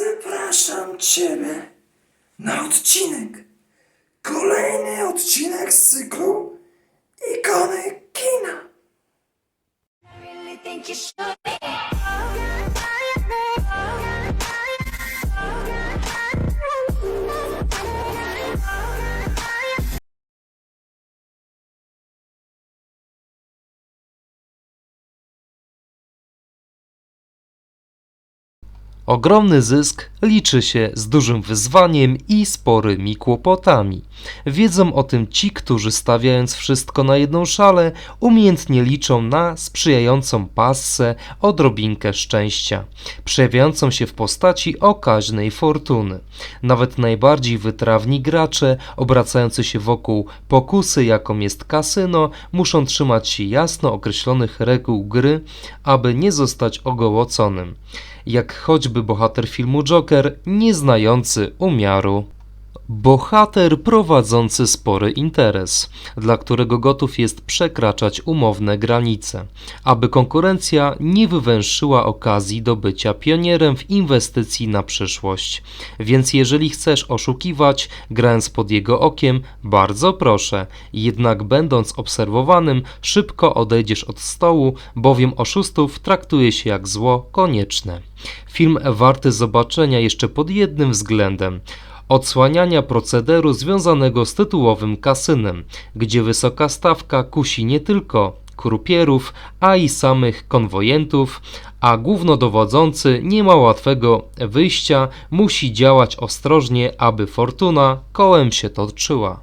Zapraszam Ciebie na odcinek. Kolejny odcinek z cyklu Ogromny zysk liczy się z dużym wyzwaniem i sporymi kłopotami. Wiedzą o tym ci, którzy stawiając wszystko na jedną szalę, umiejętnie liczą na sprzyjającą passę odrobinkę szczęścia, przejawiającą się w postaci okaźnej fortuny. Nawet najbardziej wytrawni gracze, obracający się wokół pokusy, jaką jest kasyno, muszą trzymać się jasno określonych reguł gry, aby nie zostać ogołoconym jak choćby bohater filmu Joker, nie znający umiaru. Bohater prowadzący spory interes, dla którego gotów jest przekraczać umowne granice, aby konkurencja nie wywęszyła okazji do bycia pionierem w inwestycji na przyszłość. Więc jeżeli chcesz oszukiwać, grając pod jego okiem, bardzo proszę, jednak będąc obserwowanym, szybko odejdziesz od stołu, bowiem oszustów traktuje się jak zło konieczne. Film warty zobaczenia jeszcze pod jednym względem odsłaniania procederu związanego z tytułowym kasynem, gdzie wysoka stawka kusi nie tylko krupierów, a i samych konwojentów, a głównodowodzący nie ma łatwego wyjścia, musi działać ostrożnie, aby fortuna kołem się toczyła.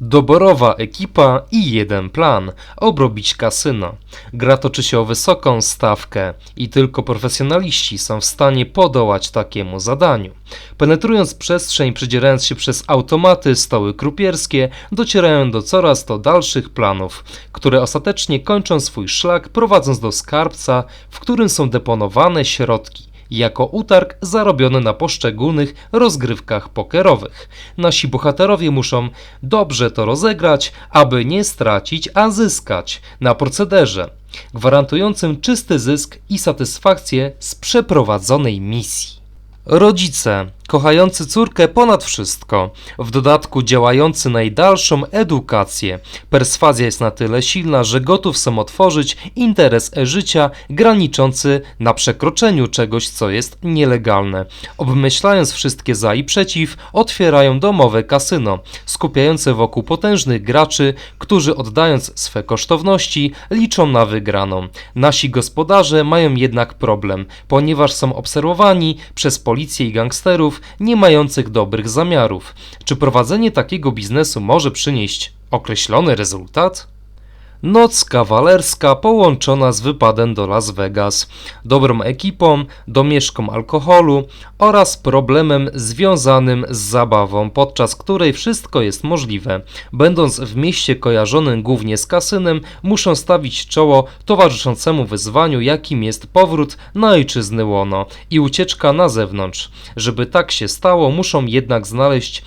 Doborowa ekipa i jeden plan obrobić kasyno. Gra toczy się o wysoką stawkę i tylko profesjonaliści są w stanie podołać takiemu zadaniu. Penetrując przestrzeń, przedzierając się przez automaty, stoły krupierskie, docierają do coraz to dalszych planów, które ostatecznie kończą swój szlak prowadząc do skarbca, w którym są deponowane środki jako utarg zarobiony na poszczególnych rozgrywkach pokerowych. Nasi bohaterowie muszą dobrze to rozegrać, aby nie stracić, a zyskać na procederze, gwarantującym czysty zysk i satysfakcję z przeprowadzonej misji. Rodzice, kochający córkę ponad wszystko, w dodatku działający najdalszą edukację. Perswazja jest na tyle silna, że gotów są otworzyć interes życia graniczący na przekroczeniu czegoś, co jest nielegalne. Obmyślając wszystkie za i przeciw, otwierają domowe kasyno, skupiające wokół potężnych graczy, którzy oddając swe kosztowności, liczą na wygraną. Nasi gospodarze mają jednak problem, ponieważ są obserwowani przez policję i gangsterów nie mających dobrych zamiarów. Czy prowadzenie takiego biznesu może przynieść określony rezultat? Noc kawalerska połączona z wypadem do Las Vegas, dobrą ekipą, domieszką alkoholu oraz problemem związanym z zabawą, podczas której wszystko jest możliwe. Będąc w mieście kojarzonym głównie z kasynem, muszą stawić czoło towarzyszącemu wyzwaniu, jakim jest powrót na ojczyzny łono i ucieczka na zewnątrz. Żeby tak się stało, muszą jednak znaleźć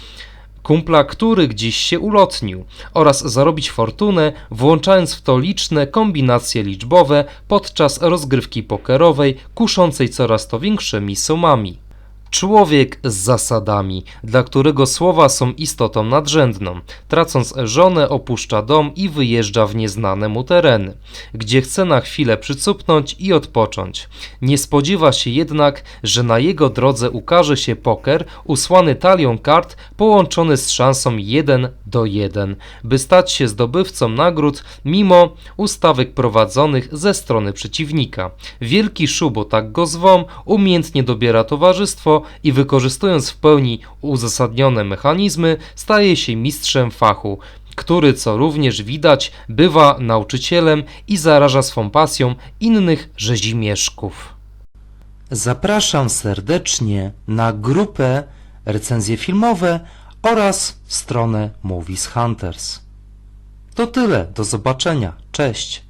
kumpla, który gdzieś się ulotnił oraz zarobić fortunę, włączając w to liczne kombinacje liczbowe podczas rozgrywki pokerowej, kuszącej coraz to większymi sumami. Człowiek z zasadami, dla którego słowa są istotą nadrzędną. Tracąc żonę, opuszcza dom i wyjeżdża w nieznane mu tereny, gdzie chce na chwilę przycupnąć i odpocząć. Nie spodziewa się jednak, że na jego drodze ukaże się poker usłany talią kart połączony z szansą 1 do 1, by stać się zdobywcą nagród mimo ustawek prowadzonych ze strony przeciwnika. Wielki Szu, bo tak go zwą, umiejętnie dobiera towarzystwo i wykorzystując w pełni uzasadnione mechanizmy, staje się mistrzem fachu, który, co również widać, bywa nauczycielem i zaraża swą pasją innych rzezimieszków. Zapraszam serdecznie na grupę recenzje filmowe oraz stronę Movies Hunters. To tyle, do zobaczenia, cześć.